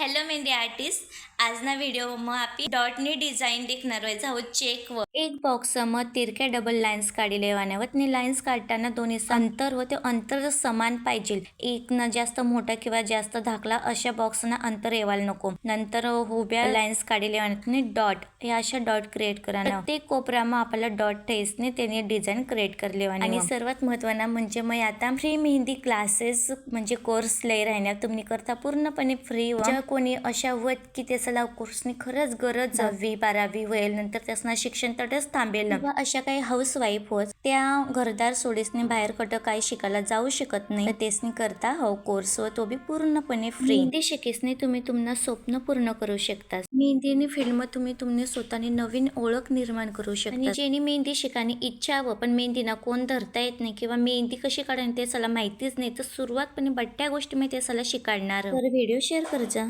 Hello mehndi artist आज ना video मग आपण डॉट नी डिझाईन देखणार व्हायचं आहोत चेकवर व एक बॉक्स मग तिरक्या डबल लाईन्स काढी लेवाने व ती लाईन्स काढताना दोन्ही अंतर व ते अंतर समान पाहिजे. एक न जास्त मोठा किंवा जास्त धाकला अशा बॉक्सना अंतर येवायला नको. नंतर उभ्या लाईन्स काढी लेवाने डॉट हे अशा डॉट क्रिएट करा प्रत्येक कोपऱ्याમાં आपल्याला डॉट टेस्टने त्याने डिझाईन क्रिएट करले आणि सर्वात महत्वाना म्हणजे मग आता फ्री मेहंदी क्लासेस म्हणजे कोर्स लय राहणार तुम्ही करता पूर्णपणे फ्री ज्या कोणी अशा वत की त्याला कोर्सनी खरंच गरज दहावी बारावी होईल नंतर त्यासना शिक्षण तटच थांबेल किंवा अशा काही हाऊस वाईफ होत त्या घरदार सोडीसने बाहेर कुठं काही शिकायला जाऊ शकत नाही. तेसनी करता हो कोर्स व तो बी पूर्णपणे फ्री मेहंदी शिकेसने तुम्ही तुमना स्वप्न पूर्ण करू शकता मेहंदीनी फिल्म तुम्ही तुम्ही स्वतःने नवीन ओळख निर्माण करू शकता आणि जेणे मेहंदी शिकानी इच्छा हवं पण मेहंदीना कोण धरता येत नाही किंवा मेहंदी कशी काढायची ते सला माहितीच नाही तर सुरुवातपणे बट्ट्या गोष्टी मी ते सला शिकाडणार. तर व्हिडिओ शेअर कर जा